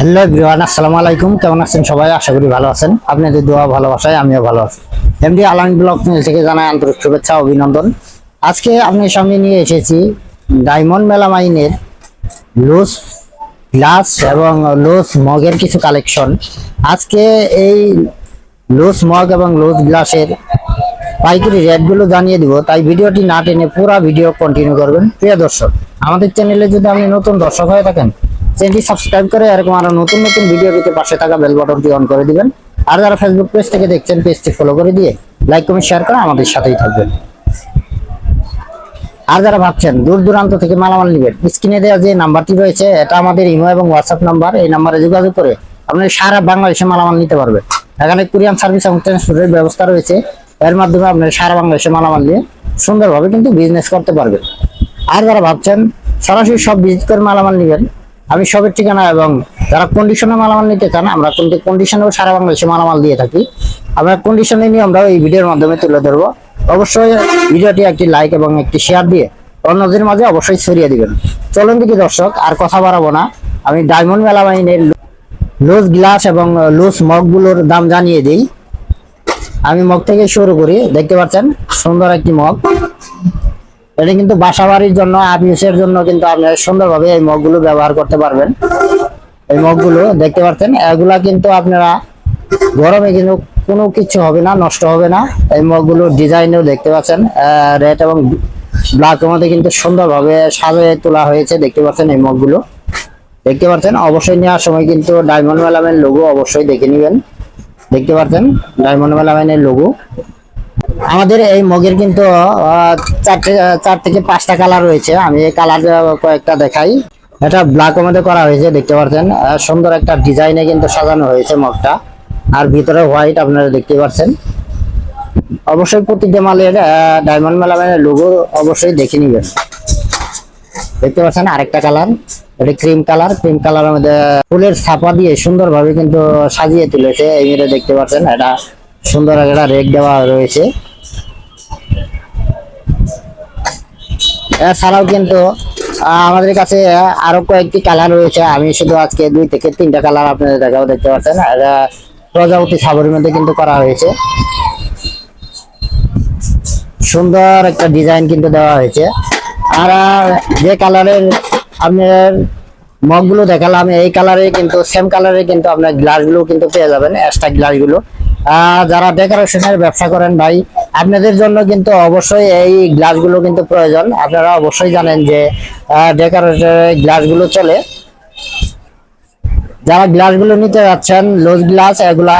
Hello everyone, আসসালামু আলাইকুম। কেমন আছেন সবাই? আশা করি ভালো আছেন। আপনাদের দোয়া, ভালোবাসায় আমিও ভালো আছি। এমডি ব্লগ চ্যানেল থেকে জানাই আন্তরিক শুভেচ্ছা, অভিনন্দন। আজকে আপনার সামনে নিয়ে এসেছি ডায়মন্ড মেলামাইনের লুজ গ্লাস এবং লুজ মগের কিছু কালেকশন আজকে এই লুজ মগ এবং লুজ গ্লাসের পাইকারি রেটগুলো জানিয়ে দিব, তাই ভিডিওটি না টেনে পুরো ভিডিও কন্টিনিউ করবেন। প্রিয় দর্শক, আমাদের চ্যানেলে যদি আপনি নতুন দর্শক হয়ে থাকেন চ্যানেলটি সাবস্ক্রাইব করে এরকম আরও নতুন নতুন ভিডিও পেতে পাশে থাকা বেল বাটনটি অন করে দিবেন। আর যারা ফেসবুক পেজ থেকে দেখছেন পেজটি ফলো করে দিয়ে লাইক কমেন্ট শেয়ার করে আমাদের সাথেই থাকবেন। আর যারা ভাবছেন দূর দূরান্ত থেকে মালামাল নেবেন স্ক্রিনে দেওয়া যে নাম্বারটি রয়েছে, এটা আমাদের ইমো এবং হোয়াটসঅ্যাপ নাম্বার এই নাম্বারে যোগাযোগ করে আপনি সারা বাংলাদেশে মালামাল নিতে পারবেন। এখানে কুরিয়ান সার্ভিস এবং ট্রান্সপোর্টের ব্যবস্থা রয়েছে। এর মাধ্যমে আপনি সারা বাংলাদেশে মালামাল নিয়ে সুন্দরভাবে কিন্তু বিজনেস করতে পারবেন। আর যারা ভাবছেন সরাসরি সব ভিজিট করে মালামাল নেবেন আমি সবের ঠিকানা এবং যারা কন্ডিশনে মালামাল নিতে চান, আমরা কিন্তু কন্ডিশনেও সারা বাংলাদেশে মালামাল দিয়ে থাকি। আমরা কন্ডিশনে নিয়ে আমরা এই ভিডিওর মাধ্যমে তুলে ধরবো। অবশ্যই ভিডিওটি একটি লাইক এবং একটি শেয়ার দিয়ে অন্যদের মাঝে অবশ্যই ছড়িয়ে দিবেন। চলুন দিকে দর্শক, আর কথা বাড়াবো না। আমি ডায়মন্ড মেলামাইনের লুজ গ্লাস এবং লুজ মগগুলোর দাম জানিয়ে দিই। আমি মগ থেকে শুরু করি, দেখতে পাচ্ছেন? সুন্দর একটি মগ এটা কিন্তু বাসা বাড়ির জন্য আপিসের জন্য কিন্তু আপনি সুন্দরভাবে এই মগগুলো ব্যবহার করতে পারবেন। এই মগগুলো, দেখতে পাচ্ছেন এগুলা কিন্তু আপনারা গরমে কিন্তু কোনো কিছু হবে না, নষ্ট হবে না। এই মগগুলো ডিজাইনেও দেখতে পাচ্ছেন। রেড এবং ব্ল্যাকের মধ্যে কিন্তু সুন্দরভাবে সাজিয়ে তোলা হয়েছে, দেখতে পাচ্ছেন এই মগগুলো। দেখতে পাচ্ছেন? অবশ্যই নেওয়ার সময় কিন্তু ডায়মন্ড মেলামেন লোগো অবশ্যই দেখে নেবেন। দেখতে পাচ্ছেন? ডায়মন্ড মেলামেনের লোগো আমাদের এই মগের কিন্তু চারটে, চার থেকে পাঁচটা কালার রয়েছে। আমি এই কালার কয়েকটা দেখাই। এটা ব্ল্যাক মধ্যে করা হয়েছে, দেখতে পাচ্ছেন সুন্দর একটা ডিজাইনে কিন্তু সাজানো হয়েছে মগটা। আর ভিতরে হোয়াইট আপনারা দেখতে পাচ্ছেন অবশ্যই প্রতিটা মালের ডায়মন্ড মেলামেনের লোগো অবশ্যই দেখে নিবেন। দেখতে পাচ্ছেন আরেকটা কালার এটা ক্রিম কালার ক্রিম কালারের মধ্যে ফুলের ছাপা দিয়ে সুন্দরভাবে কিন্তু সাজিয়ে তুলেছে। এই দেখতে পাচ্ছেন, এটা সুন্দর একটা রেক দেওয়া রয়েছে। এছাড়াও কিন্তু আমাদের কাছে আরও কয়েকটি কালার রয়েছে। আমি শুধু আজকে দুই থেকে তিনটা কালার আপনাদের দেখাও দেখতে পাচ্ছেন? প্রজাপতি সাবরের মধ্যে কিন্তু করা হয়েছে। সুন্দর একটা ডিজাইন কিন্তু দেওয়া হয়েছে। আর যে কালারের আপনার মগগুলো দেখালাম, এই কালারে কিন্তু সেম কালারে কিন্তু আপনার গ্লাসগুলো কিন্তু পেয়ে যাবেন এক্সট্রা গ্লাসগুলো যারা ডেকোরেশনের ব্যবসা করেন ভাই, আপনাদের জন্য কিন্তু অবশ্যই এই গ্লাসগুলো কিন্তু প্রয়োজন। আপনারা অবশ্যই জানেন যে ডেকোরেশনের গ্লাসগুলো চলে। যারা গ্লাসগুলো নিতে যাচ্ছেন, লোজ গ্লাস, এগুলা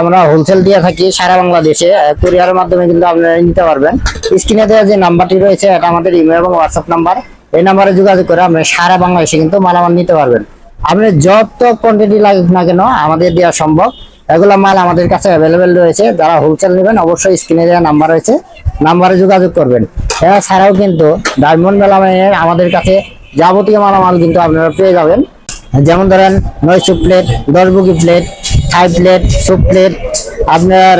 আমরা হোলসেল দিয়ে থাকি সারা বাংলাদেশে। কুরিয়ারের মাধ্যমে কিন্তু আপনারা নিতে পারবেন। স্ক্রিনে দেওয়া যে নাম্বারটি রয়েছে, এটা আমাদের ইমেল এবং হোয়াটসঅ্যাপ নাম্বার। এই নাম্বারে যোগাযোগ করে আপনি সারা বাংলাদেশে কিন্তু মালামাল নিতে পারবেন। আপনি যত কোয়ান্টিটি লাগুক না কেন, আমাদের দেওয়া সম্ভব। এগুলা মাল আমাদের কাছে অ্যাভেলেবেল রয়েছে। যারা হোলসেল নেবেন, অবশ্যই স্ক্রিনে দেওয়া নাম্বার রয়েছে। নাম্বারে যোগাযোগ করবেন। এছাড়াও কিন্তু ডায়মন্ড মেলামাইনের আমাদের কাছে যাবতীয় মালামাল কিন্তু আপনারা পেয়ে যাবেন। যেমন ধরেন নয় সুপ প্লেট দশ বুকি প্লেট থাই প্লেট সুপ প্লেট আপনার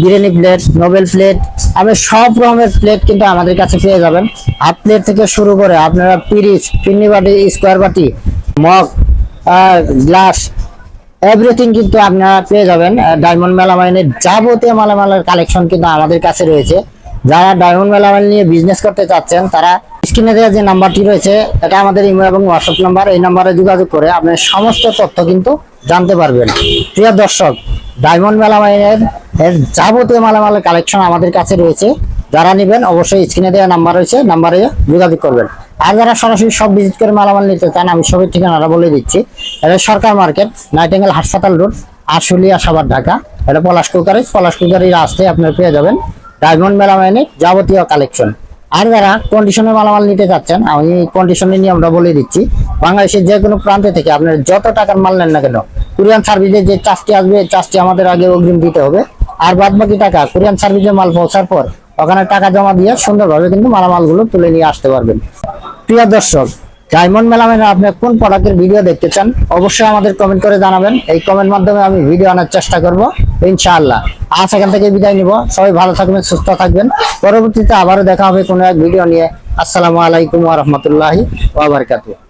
বিরিয়ানি প্লেট নোবেল প্লেট আপনি সব রকমের প্লেট কিন্তু আমাদের কাছে পেয়ে যাবেন। হাফ প্লেট থেকে শুরু করে আপনারা পিরিচ পিন্নি বাটি স্কোয়ার বাটি, মগ গ্লাস এভরিথিং কিন্তু আপনারা পেয়ে যাবেন। ডায়মন্ড মেলামাইনের যাবতীয় মালামালের কালেকশন কিন্তু আমাদের কাছে রয়েছে। যারা ডায়মন্ড মেলামাইন নিয়ে বিজনেস করতে চাচ্ছেন, তারা স্ক্রিনে দেওয়া যে নাম্বারটি রয়েছে, এটা আমাদের ইমেল এবং হোয়াটসঅ্যাপ নাম্বার এই নাম্বারে যোগাযোগ করে আপনি সমস্ত তথ্য কিন্তু জানতে পারবেন। প্রিয় দর্শক ডায়মন্ড মেলামাইনের যাবতীয় মালামালের কালেকশন আমাদের কাছে রয়েছে। যারা নেবেন অবশ্যই স্ক্রিনে দেওয়া নাম্বার রয়েছে নাম্বারে যোগাযোগ করবেন। আর যারা সরাসরি সব ভিজিট করে মালামাল নিতে চান, আমি সবের ঠিকানাটা বলে দিচ্ছি। এটা সরকার মার্কেট নাইটেঙ্গেল হাসপাতাল রোড আশুলিয়া সাবার ঢাকা। এটা পলাশ কুকারে, পলাশ কুকারির আসতে আপনারা পেয়ে যাবেন ডায়মন্ড মেলামাইনের যাবতীয় কালেকশন আর যারা কন্ডিশনের মালামাল নিতে চাচ্ছেন, আমি কন্ডিশনের নিয়মটা বলে দিচ্ছি। বাংলাদেশের যে কোনো প্রান্তে থেকে আপনার যত টাকার মাল নেন না কেন কুরিয়ান সার্ভিসের যে চার্জটি আসবে চার্জটি আমাদের আগে অগ্রিম দিতে হবে। আর বাদ বাকি টাকা কুরিয়ান সার্ভিসে মাল পৌঁছার পর ওখানে টাকা জমা দিয়ে সুন্দরভাবে কিন্তু মালামালগুলো তুলে নিয়ে আসতে পারবেন। প্রিয় দর্শক ডায়মন্ড মেলামেনে আপনি কোন প্রোডাক্টের ভিডিও দেখতে চান, অবশ্যই আমাদের কমেন্ট করে জানাবেন। এই কমেন্ট মাধ্যমে আমি ভিডিও আনার চেষ্টা করব, ইনশাআল্লাহ। আজ এখান থেকে বিদায় নিব। সবাই ভালো থাকবেন, সুস্থ থাকবেন। পরবর্তীতে আবারও দেখা হবে কোনো এক ভিডিও নিয়ে। আসসালামু আলাইকুম ওয়া বারাকাতুহু।